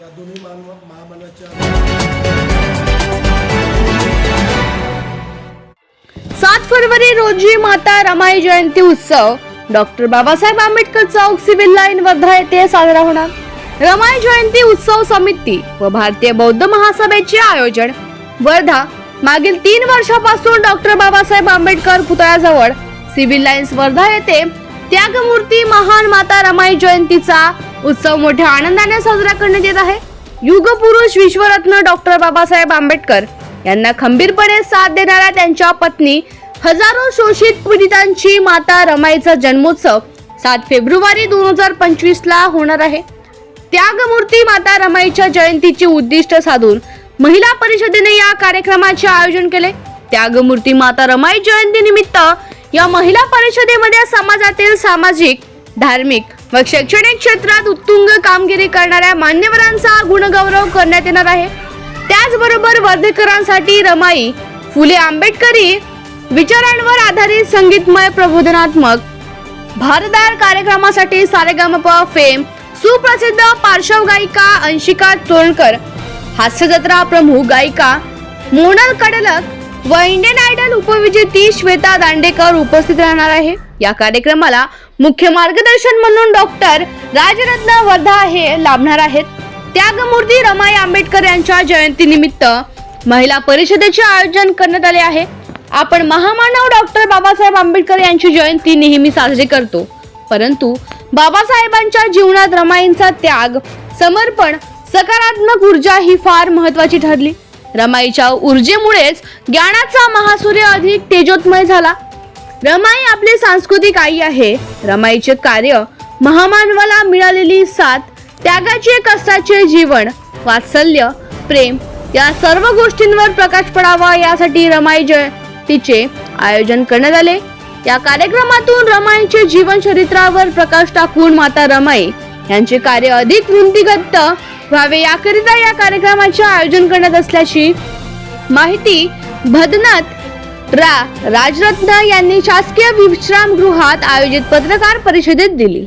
या दोन्ही मान सात फरवरी रोजी माता रमाई जयंती उत्सव. डॉक्टर बाबासाहेब आंबेडकर चौक सिव्हिल लाईन वर्धा येथे साजरा होणार. रमाई जयंती उत्सव समिती व भारतीय बौद्ध महासभेचे आयोजन. वर्धा मागील तीन वर्षापासून डॉक्टर बाबासाहेब आंबेडकर पुतळ्याजवळ सिव्हिल लाईन्स वर्धा येथे त्यागमूर्ती महान माता रमाई जयंतीचा उत्सव मोठ्या आनंदाने साजरा करण्यात येत आहे. युगपुरुष विश्वरत्न डॉक्टर बाबासाहेब आंबेडकर यांना खंबीरपणे साथ देणाऱ्या त्यांच्या पत्नी हजारो शोषित पीडितांची माता रमाईचा जन्मोत्सव सात फेब्रुवारी दोन हजार पंचवीस ला होणार आहे. त्यागमूर्ती माता रमाईच्या जयंतीची उद्दिष्ट साधून महिला परिषदेने या कार्यक्रमाचे आयोजन केले. त्यागमूर्ती माता रमाई जयंती निमित्त या महिला परिषदेमध्ये समाजातील सामाजिक धार्मिक व शैक्षणिक क्षेत्रात उत्तुंग कामगिरी करणाऱ्या मान्यवरांचा गुणगौरव करण्यात येणार आहे. त्याचबरोबर वर्धेकरांसाठी रमाई फुले आंबेडकरी विचारांवर आधारित संगीतमय प्रबोधनात्मक भारदार कार्यक्रमासाठी सारेगामप फेम सुप्रसिद्ध पार्श्व गायिका अंशिका चोळकर हास्यजत्रा प्रमुख गायिका मोनल कडलक व इंडियन आयडल उपविजेती श्वेता दांडेकर उपस्थित राहणार आहे. या कार्यक्रमाला मुख्य मार्गदर्शन म्हणून डॉक्टर राजरत्न वर्धा हे लाभणार आहेत. त्यागमूर्ती रमाई आंबेडकर यांच्या जयंतीनिमित्त महिला परिषदेचे आयोजन करण्यात आले आहे. आपण महामानव डॉक्टर बाबासाहेब आंबेडकर यांची जयंती नेहमी साजरी करतो. परंतु बाबासाहेबांच्या जीवनात रमाईंचा त्याग समर्पण सकारात्मक ऊर्जा ही फार महत्वाची ठरली. रमाईच्या ऊर्जेमुळेच ज्ञानाचा महासूर्य अधिक तेजोत्मय झाला. रमाई आपली सांस्कृतिक आई आहे. रमाईचे कार्य महामानवाला मिळालेली साथ त्यागाचे कष्टाचे जीवन वात्सल्य प्रेम या सर्व गोष्टींवर प्रकाश पडावा यासाठी रमाई जयंतीचे आयोजन करण्यात आले. या कार्यक्रमातून रमाईचे जीवन चरित्रावर प्रकाश टाकून माता रमाई यांचे कार्य अधिक वृंदीगत व्हावे. याकरिता या कार्यक्रमाचे आयोजन करण्यात असल्याची माहिती भदनाथ रा. राजरत्न यांनी शासकीय विश्रामगृहात आयोजित पत्रकार परिषदेत दिली.